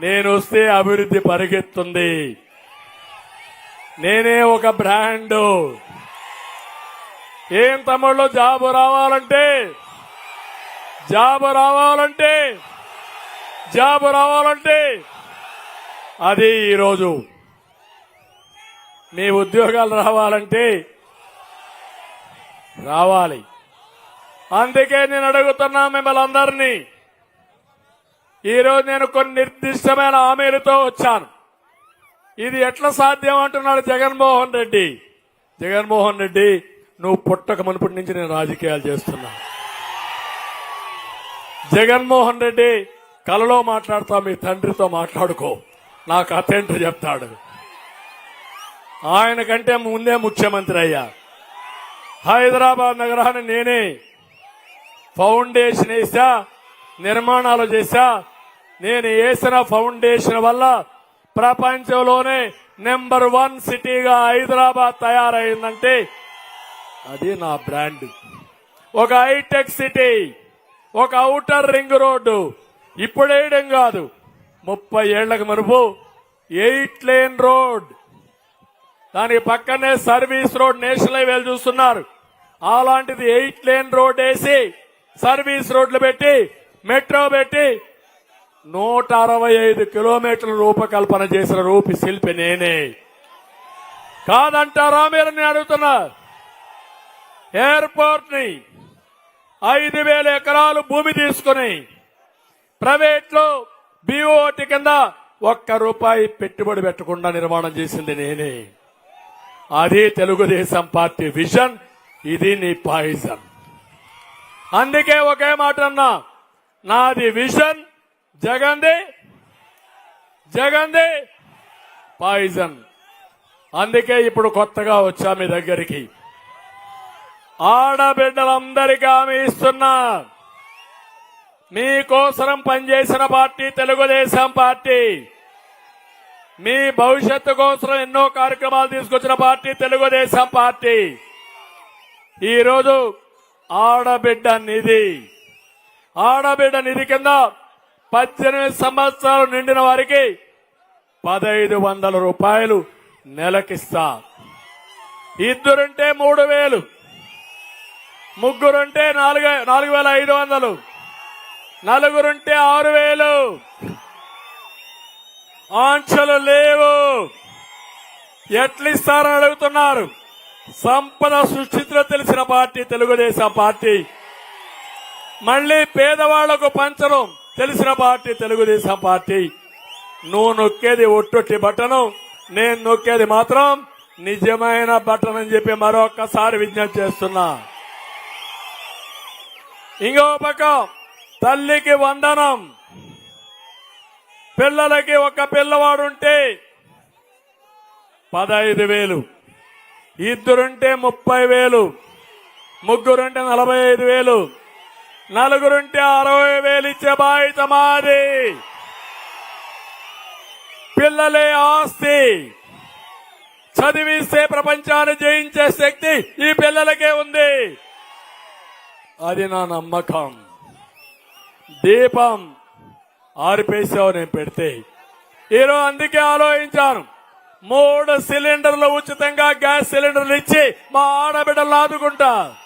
నేను వస్తే అభివృద్ధి పరిగెత్తుంది. నేనే ఒక బ్రాండు. ఏం తమ్ముళ్ళు జాబు రావాలంటే? జాబు రావాలంటే? జాబు రావాలంటే? అది ఈరోజు. మీ ఉద్యోగాలు రావాలంటే? రావాలి. అందుకే నేను అడుగుతున్నా మిమ్మల్ని అందరినీ. ఈరోజు నేను కొన్ని నిర్దిష్టమైన హామీలతో వచ్చాను. ఇది ఎట్లా సాధ్యం అంటున్నాడు జగన్మోహన్ రెడ్డి. జగన్మోహన్ రెడ్డి నువ్వు పుట్టక మునుపటి నుంచి నేను రాజకీయాలు చేస్తున్నా. జగన్మోహన్ రెడ్డి కలలో మాట్లాడుతా మీ తండ్రితో మాట్లాడుకో. నాకు అతేంటో చెప్తాడు. ఆయన కంటే ముందే ముఖ్యమంత్రి అయ్యా. హైదరాబాద్ నగరాన్ని నేనే ఫౌండేషన్ వేసా నిర్మాణాలు చేశా నేను వేసిన ఫౌండేషన్ వల్ల ప్రపంచంలోనే నెంబర్ వన్ సిటీగా హైదరాబాద్ తయారైందంటే అది నా బ్రాండ్. ఒక హైటెక్ సిటీ ఒక ఔటర్ రింగ్ రోడ్డు. ఇప్పుడేయడం కాదు. ముప్పై ఏళ్ళకు మరుపు ఎయిట్ లేన్ రోడ్. దానికి పక్కనే సర్వీస్ రోడ్ నేషనల్ హైవే చూస్తున్నారు. అలాంటిది ఎయిట్ లేన్ రోడ్ వేసి సర్వీస్ రోడ్లు పెట్టి మెట్రో పెట్టి నూట అరవై ఐదు కిలోమీటర్ల రూపకల్పన చేసిన రూపి శిల్పి నేనే. కాదంటారా మీరు? నేను అడుగుతున్నా. ఎయిర్పోర్ట్ని ఐదు వేల ఎకరాలు భూమి తీసుకుని ప్రైవేట్లో బిఓటి కింద ఒక్క రూపాయి పెట్టుబడి పెట్టకుండా నిర్మాణం చేసింది నేనే. అది తెలుగుదేశం పార్టీ విజన్ ఇది నీ పాయిజన్. అందుకే ఒకే మాట అన్నా నాది విజన్ జగంది జగంది. పాయిజన్. అందుకే ఇప్పుడు కొత్తగా వచ్చా మీ దగ్గరికి. ఆడబిడ్డలందరికీ హామీ ఇస్తున్నా. మీకోసరం పనిచేసిన పార్టీ తెలుగుదేశం పార్టీ. మీ భవిష్యత్తు కోసం ఎన్నో కార్యక్రమాలు తీసుకొచ్చిన పార్టీ తెలుగుదేశం పార్టీ. ఈరోజు ఆడబిడ్డ నిధి. ఆడబిడ్డ నిధి కింద పద్దెనిమిది సంవత్సరాలు నిండిన వారికి పదహైదు వందల రూపాయలు నెలకిస్తా. ఇద్దరుంటే మూడు వేలు. ముగ్గురుంటే నాలుగు నాలుగు వేల ఐదు వందలు. నలుగురుంటే ఆరు వేలు. ఆంక్షలు లేవు. ఎట్లిస్తారని అడుగుతున్నారు. సంపద సృష్టించడం తెలిసిన పార్టీ తెలుగుదేశం పార్టీ. మళ్ళీ పేదవాళ్ళకు పంచడం. తెలిసిన పార్టీ తెలుగుదేశం పార్టీ. నువ్వు నొక్కేది ఒట్టొట్టి బట్టను నేను నొక్కేది మాత్రం నిజమైన బట్టన్ అని చెప్పి మరొకసారి విజ్ఞప్తి చేస్తున్నా. ఇంకో పక్క తల్లికి వందనం. పిల్లలకి ఒక పిల్లవాడుంటే పదహైదు వేలు. ఇద్దరుంటే ముప్పై వేలు. ముగ్గురుంటే నలభై ఐదు వేలు. నలుగురుంటే అరవై వేలు ఇచ్చే బాధ్యత మాది. పిల్లలే ఆస్తి. చదివిస్తే ప్రపంచాన్ని జయించే శక్తి ఈ పిల్లలకే ఉంది. అది నా నమ్మకం. దీపం ఆరిపేసావు నేను పెడితే. ఈరోజు అందుకే ఆలోచించాను. మూడు సిలిండర్లు ఉచితంగా గ్యాస్ సిలిండర్లు ఇచ్చి మా ఆడబిడ్డలు ఆదుకుంటా.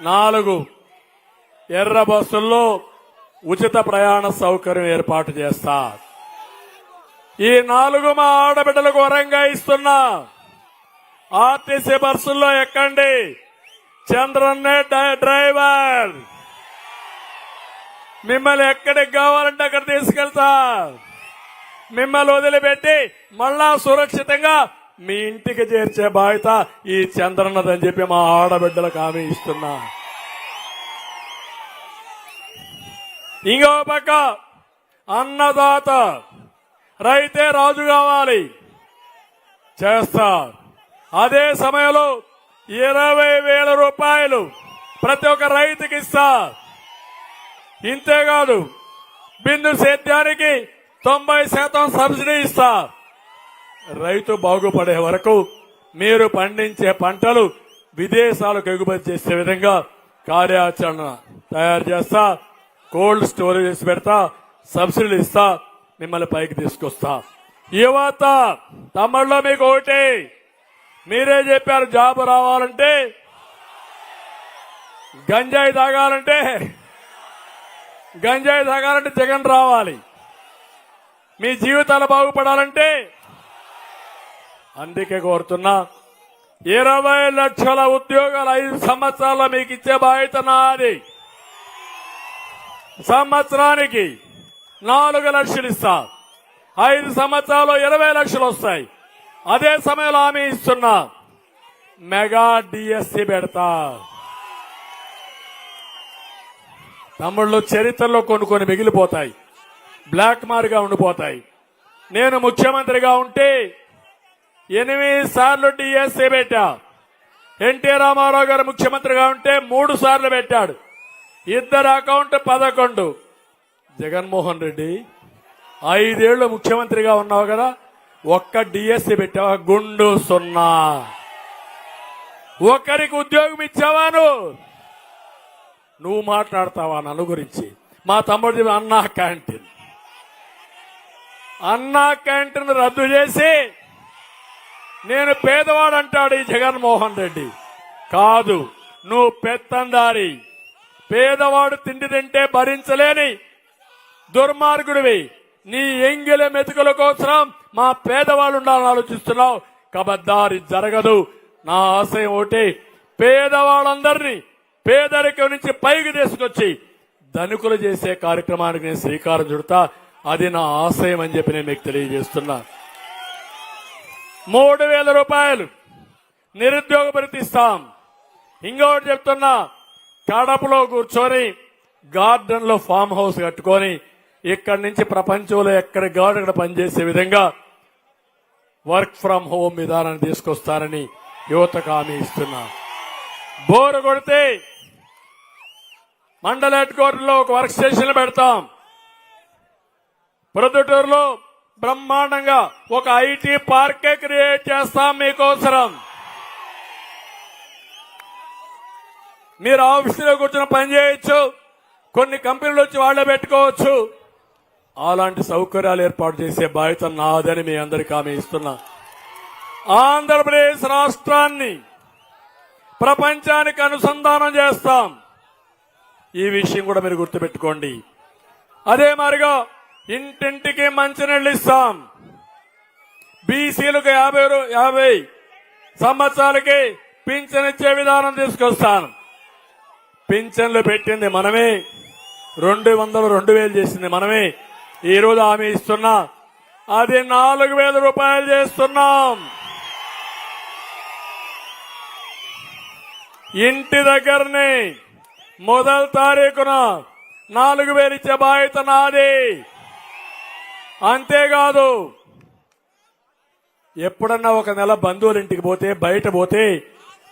నాలుగు ఎర్ర బస్సుల్లో ఉచిత ప్రయాణ సౌకర్యం ఏర్పాటు చేస్తా. ఈ నాలుగు మా ఆడబిడ్డలకు వరంగా ఇస్తున్నా. ఆర్టీసీ బస్సుల్లో ఎక్కండి. చంద్రన్నే డ్రైవర్. మిమ్మల్ని ఎక్కడికి కావాలంటే అక్కడ తీసుకెళ్తా. మిమ్మల్ని వదిలిపెట్టి మళ్ళా సురక్షితంగా మీ ఇంటికి చేర్చే బాధ్యత ఈ చంద్రన్నదని చెప్పి మా ఆడబిడ్డలకు హామీ ఇస్తున్నా. ఇంకో పక్క అన్నదాత రైతే రాజు కావాలి. చేస్తా. అదే సమయంలో ఇరవై వేల రూపాయలు ప్రతి ఒక్క రైతుకి ఇస్తా. ఇంతేకాదు బిందు సేద్యానికి తొంభై శాతం సబ్సిడీ ఇస్తా. రైతు బాగుపడే వరకు మీరు పండించే పంటలు విదేశాలకు ఎగుమతి చేసే విధంగా కార్యాచరణ తయారు చేస్తా. కోల్డ్ స్టోరేజెస్ పెడతా సబ్సిడీలు ఇస్తా మిమ్మల్ని పైకి తీసుకొస్తా. యువత తమ్ముళ్ళు మీకు ఒకటి. మీరే చెప్పారు జాబ్ రావాలంటే గంజాయి తాగాలంటే గంజాయి తాగాలంటే జగన్ రావాలి. మీ జీవితాలు బాగుపడాలంటే అందుకే కోరుతున్నా ఇరవై లక్షల ఉద్యోగాలు ఐదు సంవత్సరాల్లో మీకు ఇచ్చే బాధ్యత నాది. సంవత్సరానికి నాలుగు లక్షలు ఇస్తారు ఐదు సంవత్సరాలు ఇరవై లక్షలు వస్తాయి. అదే సమయంలో ఆమె ఇస్తున్నా. మెగా డిఎస్సి పెడతా. తమ్ముళ్ళు చరిత్రలో కొన్ని కొన్ని మిగిలిపోతాయి. బ్లాక్ మార్గా ఉండిపోతాయి. నేను ముఖ్యమంత్రిగా ఉంటే ఎనిమిది సార్లు డిఎస్సీ పెట్టా. ఎన్టీ రామారావు గారు ముఖ్యమంత్రిగా ఉంటే మూడు సార్లు పెట్టాడు. ఇద్దరు అకౌంట్ పదకొండు. జగన్మోహన్ రెడ్డి ఐదేళ్ళు ముఖ్యమంత్రిగా ఉన్నావు కదా ఒక్క డిఎస్సి పెట్టావా? గుండు సున్నా. ఒక్కరికి ఉద్యోగం ఇచ్చావా నువ్వు? మాట్లాడతావా నన్ను గురించి? మా తమ్ముడి అన్నా క్యాంటీన్. అన్నా క్యాంటీన్ రద్దు చేసి నేను పేదవాడు అంటాడు ఈ జగన్మోహన్ రెడ్డి. కాదు నువ్వు పెత్తందారి. పేదవాడు తిండి తింటే భరించలేని దుర్మార్గుడివి. నీ ఎంగిల మెతుకుల కోసం మా పేదవాళ్ళు ఉండాలని ఆలోచిస్తున్నావు. కబద్దారి జరగదు. నా ఆశయం ఒకటి. పేదవాళ్ళందరినీ పేదరికం నుంచి పైకి తీసుకొచ్చి ధనికులు చేసే కార్యక్రమానికి నేను శ్రీకారం చుడతా. అది నా ఆశయం అని చెప్పి నేను మీకు తెలియజేస్తున్నా. మూడు వేల రూపాయలు నిరుద్యోగ పరితిస్తాం ఇంకొకటి చెప్తున్నా. కడపలో కూర్చొని గార్డెన్లో ఫామ్ హౌస్ కట్టుకొని ఇక్కడి నుంచి ప్రపంచంలో ఎక్కడ గాడు అక్కడ పనిచేసే విధంగా వర్క్ ఫ్రం హోమ్ విధానాన్ని తీసుకొస్తారని యువతకు హామీ ఇస్తున్నా. బోరు కొడితే మండల హెడ్ క్వార్టర్లో ఒక వర్క్ స్టేషన్ పెడతాం. ప్రొద్దుటూరులో బ్రహ్మాండంగా ఒక ఐటీ పార్కే క్రియేట్ చేస్తాం మీకోసరం. మీరు ఆఫీసులో కూర్చొని పనిచేయచ్చు కొన్ని కంపెనీలు వచ్చి వాళ్ళే పెట్టుకోవచ్చు. అలాంటి సౌకర్యాలు ఏర్పాటు చేసే బాధ్యత నాదని మీ అందరికీ ఆమె ఇస్తున్నా. ఆంధ్రప్రదేశ్ రాష్ట్రాన్ని ప్రపంచానికి అనుసంధానం చేస్తాం. ఈ విషయం కూడా మీరు గుర్తుపెట్టుకోండి. అదే మరిగా ఇంటింటికి మంచినీళ్ళు ఇస్తాం. బీసీలకు యాభై యాభై సంవత్సరాలకి పింఛనిచ్చే విధానం తీసుకొస్తాను. పింఛన్లు పెట్టింది మనమే. రెండు వందలు రెండు వేలు చేసింది మనమే. ఈ రోజు హామీ ఇస్తున్నా. అది నాలుగు వేల రూపాయలు చేస్తున్నాం. ఇంటి దగ్గరనే మొదటి తారీఖున నాలుగు వేలు ఇచ్చే బాధ్యత నాది. అంతేకాదు ఎప్పుడన్నా ఒక నెల బంధువుల ఇంటికి పోతే బయట పోతే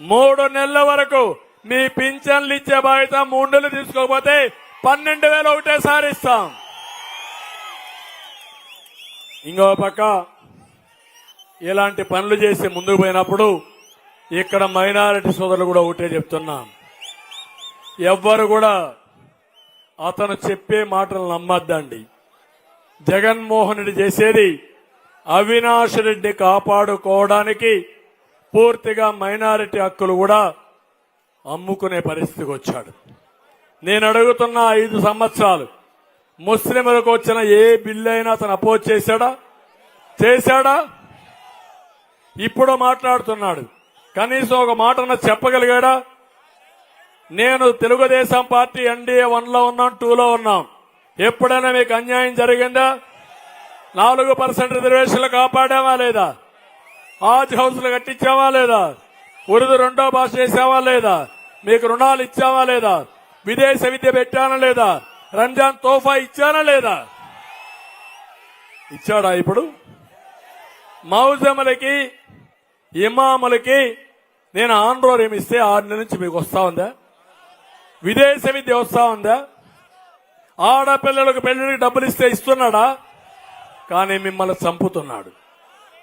మూడు నెలల వరకు మీ పింఛన్లు ఇచ్చే బాధ్యత మూడు నెలలు తీసుకోకపోతే పన్నెండు వేలు ఒకటేసారి ఇస్తాం. ఇంకో పక్క ఇలాంటి పనులు చేసి ముందుకు పోయినప్పుడు ఇక్కడ మైనారిటీ సోదరులు కూడా ఒకటే చెప్తున్నాం. ఎవ్వరు కూడా అతను చెప్పే మాటలు నమ్మద్దండి. జగన్మోహన్ రెడ్డి చేసేది అవినాష్ రెడ్డి కాపాడుకోవడానికి పూర్తిగా మైనారిటీ హక్కులు కూడా అమ్ముకునే పరిస్థితికి వచ్చాడు. నేను అడుగుతున్న ఐదు సంవత్సరాలు ముస్లింలకు వచ్చిన ఏ బిల్లు అయినా అతను అపోజ్ చేశాడా? చేశాడా? ఇప్పుడు మాట్లాడుతున్నాడు. కనీసం ఒక మాటన చెప్పగలిగాడా? నేను తెలుగుదేశం పార్టీ ఎన్డీఏ వన్లో ఉన్నాం టూలో ఉన్నాం. ఎప్పుడైనా మీకు అన్యాయం జరిగిందా? నాలుగు పర్సెంట్ రిజర్వేషన్లు కాపాడామా లేదా? ఆజ్ హౌస్లు కట్టించామా లేదా? ఉరుదు రెండో భాష చేసామా లేదా? మీకు రుణాలు ఇచ్చామా లేదా? విదేశ విద్య పెట్టానా లేదా? రంజాన్ తోఫా ఇచ్చానా లేదా? ఇచ్చాడా ఇప్పుడు? మౌజములకి ఇమాములకి నేను ఆంధ్రోర్ ఏమి ఇస్తే ఆరు నెలల నుంచి మీకు వస్తా ఉందా? విదేశ విద్య వస్తా ఉందా? ఆడపిల్లలకు పెళ్ళికి డబ్బులు ఇస్తే ఇస్తున్నాడా? కానీ మిమ్మల్ని చంపుతున్నాడు.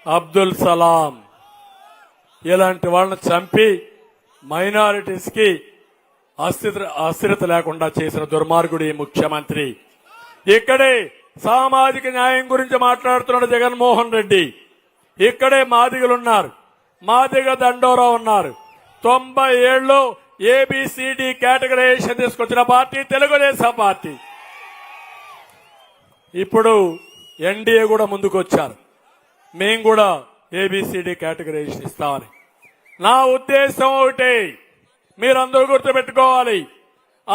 అబ్దుల్ సలాం. ఇలాంటి వాళ్ళని చంపి మైనారిటీస్కి అస్థిర అస్థిరత లేకుండా చేసిన దుర్మార్గుడు ఈ ముఖ్యమంత్రి. ఇక్కడే సామాజిక న్యాయం గురించి మాట్లాడుతున్నాడు జగన్మోహన్ రెడ్డి. ఇక్కడే మాదిగలున్నారు. మాదిగ దండోరా ఉన్నారు. తొంభై ఏళ్ళు ఏబిసిడి కేటగరైజేషన్ తీసుకొచ్చిన పార్టీ తెలుగుదేశం పార్టీ. ఇప్పుడు ఎన్డీఏ కూడా ముందుకు వచ్చారు మేము కూడా ఏబిసిడి కేటగరైజేషన్ ఇస్తామని. నా ఉద్దేశం ఒకటే. మీరందరూ గుర్తుపెట్టుకోవాలి.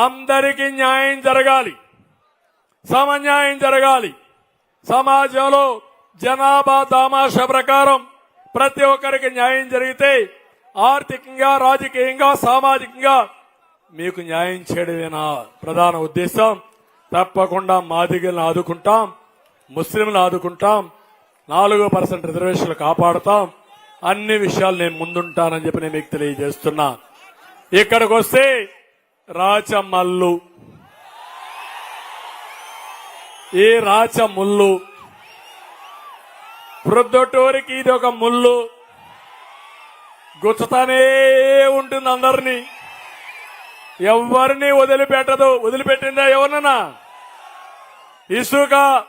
అందరికీ న్యాయం జరగాలి. సమన్యాయం జరగాలి. సమాజంలో జనాభా దామాష ప్రకారం ప్రతి ఒక్కరికి న్యాయం జరిగితే ఆర్థికంగా రాజకీయంగా సామాజికంగా మీకు న్యాయం చేయడమే నా ప్రధాన ఉద్దేశం? తప్పకుండా మాదిగలను ఆదుకుంటాం ముస్లింలు ఆదుకుంటాం నాలుగు పర్సెంట్ రిజర్వేషన్లు కాపాడుతాం. అన్ని విషయాలు నేను ముందుంటానని చెప్పి నేను మీకు తెలియజేస్తున్నా. ఇక్కడికి వస్తే రాచమల్లు. ఈ రాచ ముల్లు ప్రొద్దుటూరికి ఇది ఒక ముల్లు. గుచ్చతానే ఉంటుంది అందరినీ. ఎవరిని వదిలిపెట్టదు. వదిలిపెట్టిందా ఎవరినన్నా? ఇసుక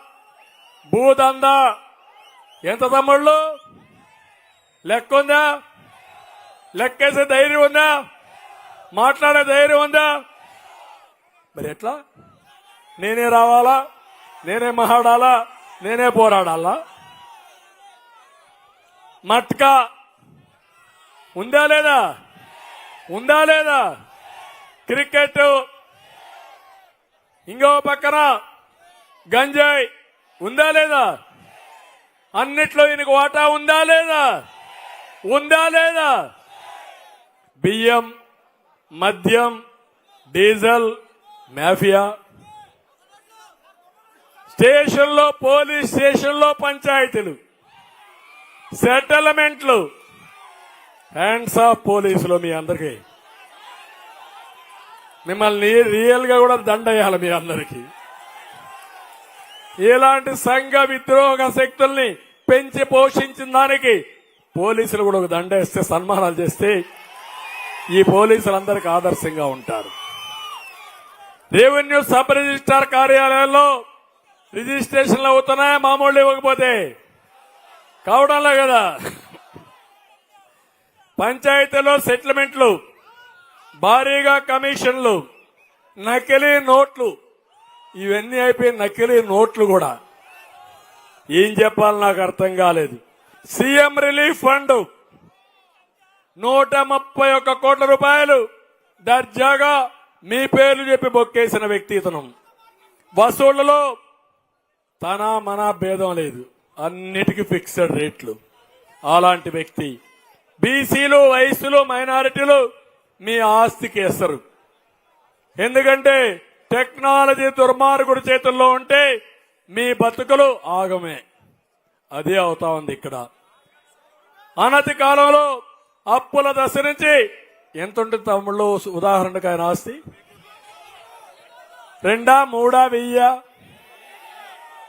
భూదంద. ఎంత తమ్ముళ్ళు? లెక్క ఉందా లెక్కేసే ధైర్యం ఉందా? మాట్లాడే ధైర్యం ఉందా? మరి ఎట్లా? నేనే రావాలా? నేనే మహాడాలా? నేనే పోరాడాలా? మట్కా? ఉందా లేదా? ఉందా లేదా? క్రికెట్? ఇంకో పక్కన? గంజాయి? ఉందా లేదా? అన్నిట్లో ఈయనకు వాటా ఉందా లేదా? ఉందా లేదా? బియ్యం మద్యం డీజిల్ మాఫియా. స్టేషన్లో పోలీస్ స్టేషన్లో పంచాయతీలు సెటిల్మెంట్లు. హ్యాండ్స్ ఆఫ్ పోలీసులు మీ అందరికీ. మిమ్మల్ని రియల్గా కూడా దండయ్యాలి మీ అందరికీ. ఇలాంటి సంఘ విద్రోహ శక్తుల్ని పెంచి పోషించిన దానికి పోలీసులు కూడా ఒక దండ వేస్తే సన్మానాలు చేస్తే ఈ పోలీసులందరికీ ఆదర్శంగా ఉంటారు. రెవెన్యూ సబ్ రిజిస్ట్రార్ కార్యాలయాల్లో రిజిస్ట్రేషన్లు అవుతున్నాయా? మామూలు ఇవ్వకపోతే కావడంలో కదా. పంచాయతీలో సెటిల్మెంట్లు భారీగా కమిషన్లు నకిలీ నోట్లు. ఇవన్నీ అయిపోయి నకిలీ నోట్లు కూడా. ఏం చెప్పాలి నాకు అర్థం కాలేదు. CM relief fund. నూట ముప్పై ఒక్క కోట్ల రూపాయలు దర్జాగా మీ పేర్లు చెప్పి బొక్కేసిన వ్యక్తి ఇతను. వసూళ్ళలో తన మన భేదం లేదు. అన్నిటికీ ఫిక్స్డ్ రేట్లు. అలాంటి వ్యక్తి. బీసీలు వయసులు మైనారిటీలు మీ ఆస్తికి వేస్తారు ఎందుకంటే టెక్నాలజీ దుర్మార్గుడి చేతుల్లో ఉంటే మీ బతుకులు ఆగమే. అదే అవుతా ఉంది ఇక్కడ. అనతి కాలంలో అప్పుల దశ నుంచి ఎంత ఉంటుంది తమ్ముళ్ళు? ఉదాహరణకు ఆయన ఆస్తి. రెండా మూడా వెయ్య?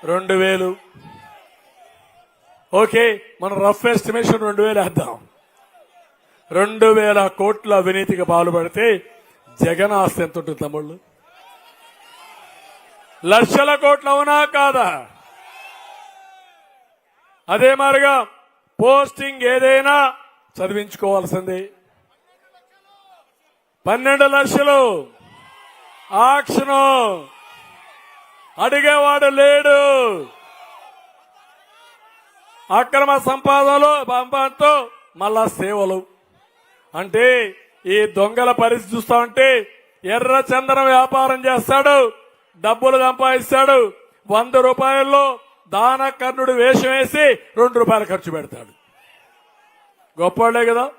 రెండు వేలు. ఓకే మనం రఫ్ ఎస్టిమేషన్ రెండు వేలు వేద్దాం. రెండు వేల కోట్ల అవినీతికి పాల్పడితే జగన్ ఆస్తి ఎంత ఉంటుంది తమ్ముళ్ళు? లక్షల కోట్లు అవునా కాదా? అదే మారిగా పోస్టింగ్ ఏదైనా చదివించుకోవాల్సింది. పన్నెండు లక్షలు ఆక్షను. అడిగేవాడు లేడు. అక్రమ సంపాదనలు పంపంతో మళ్ళా సేవలు. అంటే ఈ దొంగల పరిస్థితి చూస్తా ఉంటే ఎర్ర చందనం వ్యాపారం చేస్తాడు డబ్బులు సంపాదిస్తాడు వంద రూపాయల్లో దాన కర్ణుడు వేషం వేసి రెండు రూపాయలు ఖర్చు పెడతాడు. గొప్పవాళ్ళే కదా?